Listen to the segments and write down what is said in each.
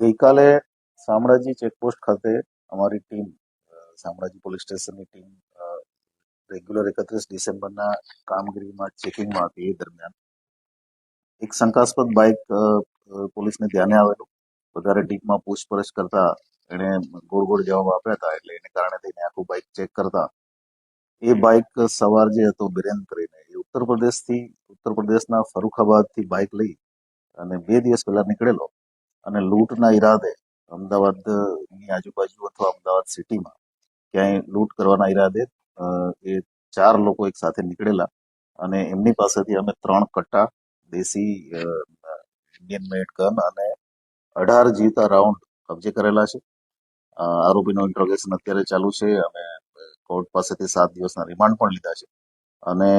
ગઈકાલે શામળાજી ચેકપોસ્ટ ખાતે અમારી ટીમ શામળાજી પોલીસ સ્ટેશનની ટીમ રેગ્યુલર એકત્રીસ ડિસેમ્બરના કામગીરીમાં ચેકિંગમાં હતી એ દરમિયાન. એક શંકાસ્પદ બાઇક પોલીસને ધ્યાને આવેલું. વધારે ડીપમાં પૂછપરછ કરતા એણે ગોળ ગોળ જવાબ આપ્યા હતા એટલે એને કારણે થઈને આખું બાઇક ચેક કરતા. એ બાઇક સવાર જે હતો બિરેન કરીને એ ઉત્તર પ્રદેશથી, ઉત્તર પ્રદેશના ફરુખાબાદથી બાઇક લઈ અને બે દિવસ પહેલા નીકળેલો. અને લૂંટના ઈરાદે અમદાવાદની આજુબાજુ અથવા અમદાવાદ સિટીમાં ક્યાંય લૂંટ કરવાના ઈરાદે એ ચાર લોકો એક સાથે નીકળેલા અને એમની પાસેથી અમે ત્રણ કટ્ટા દેશી ઇન્ડિયન મેડ ગન અને અઢાર જીવતા રાઉન્ડ કબજે કરેલા છે. આરોપીનો ઇન્ટ્રોગેશન અત્યારે ચાલુ છે અને કોર્ટ પાસેથી સાત દિવસના રિમાન્ડ પણ લીધા છે. અને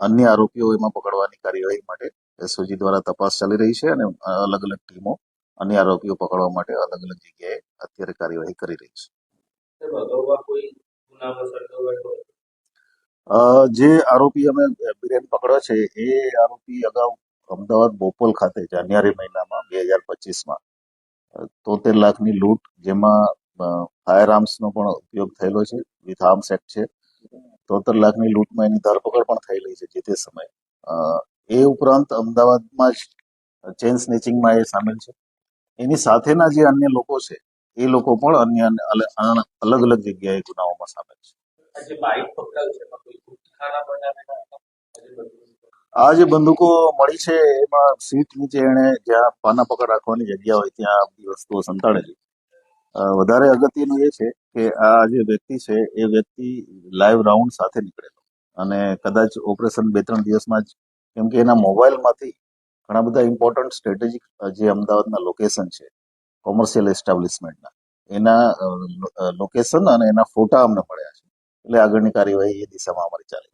અન્ય આરોપીઓ એમાં પકડવાની કાર્યવાહી માટે એસઓજી દ્વારા તપાસ ચાલી રહી છે અને અલગ અલગ ટીમો અન્ય આરોપીઓ પકડવા માટે અલગ અલગ જગ્યાએ અત્યારે કાર્યવાહી કરી રહી છે. જે આરોપી અમે બિરેન પકડ્યો છે, એ આરોપી અગાઉ અમદાવાદ બોપલ ખાતે, જાન્યુઆરી મહિનામાં, બે હજાર પચીસમાં, તોતેર લાખની લૂંટ, જેમાં ફાયર આર્મ્સનો પણ ઉપયોગ થયેલો છે, વિથ આર્મ્સ એક્ટ છે. તોતેર લાખની લૂંટમાં એની ધરપકડ પણ થયેલી છે, જે તે સમયે. એ ઉપરાંત અમદાવાદમાં જ ચેન સ્નેચિંગમાં એ સામેલ છે. એની સાથેના જે અન્ય લોકો છે એ લોકો પણ અન્ય અલગ અલગ જગ્યાએ ગુનાઓમાં સામેલ છે. આ જે બંદૂકો મળી છે એમાં સીટ નીચે એને જ્યાં પાના પકડ રાખવાની જગ્યા હોય ત્યાં બધી વસ્તુઓ સંતાડેલી. વધારે અગત્યનું એ છે કે આ જે વ્યક્તિ છે એ વ્યક્તિ લાઈવ રાઉન્ડ સાથે નીકળેલો. અને કદાચ ઓપરેશન બે ત્રણ દિવસમાં જ કેમ કે એના મોબાઈલમાંથી ઘણા બધા ઇમ્પોર્ટન્ટ સ્ટ્રેટેજિક જે અમદાવાદના લોકેશન છે કોમર્શિયલ એસ્ટાબ્લિશમેન્ટના એના લોકેશન અને એના ફોટા અમને મળ્યા છે. એટલે આગળની કાર્યવાહી એ દિશામાં અમારી ચાલે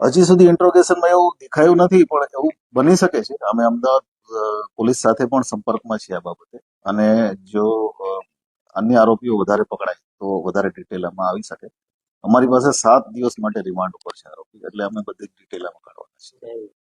હજી સુધી ઇન્ટ્રોગેશનમાં એવું દેખાયું નથી પણ એવું બની શકે છે. અમે અમદાવાદ પોલીસ સાથે પણ સંપર્કમાં છીએ આ બાબતે. અને જો અન્ય આરોપીઓ વધારે પકડાય તો વધારે ડિટેલ આમાં આવી શકે. અમારી પાસે સાત દિવસ માટે રિમાન્ડ ઉપર છે આરોપી, એટલે અમે બધી ડિટેલ આમાં કાઢવાના છે છે